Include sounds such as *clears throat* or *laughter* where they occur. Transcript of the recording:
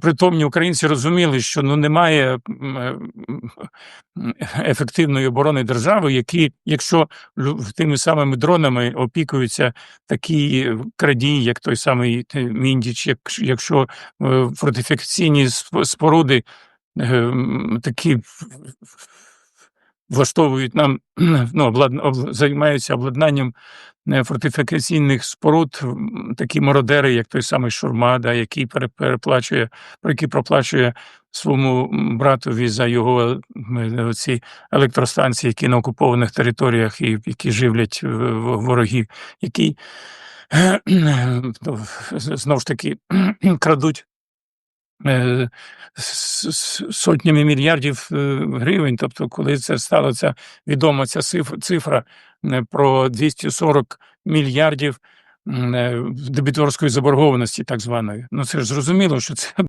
притомні українці розуміли, що ну немає е, ефективної оборони держави, які, якщо тими самими дронами опікуються такі крадії, як той самий е, Міндіч, якщо е, фортифікаційні споруди е, такі влаштовують нам ну, облад... об- займаються обладнанням е, фортифікаційних споруд, такі мародери, як той самий Шурма, да, який пере- переплачує, про який проплачує своєму братові за його ці електростанції, які на окупованих територіях і які живлять е, ворогів, які *clears throat* ну, знову ж таки *clears throat* крадуть е, сотнями мільярдів е, гривень. Тобто, коли це стала ця відома ця циф- цифра е, про 240 мільярдів е, дебіторської заборгованості, так званої. Ну це ж зрозуміло, що це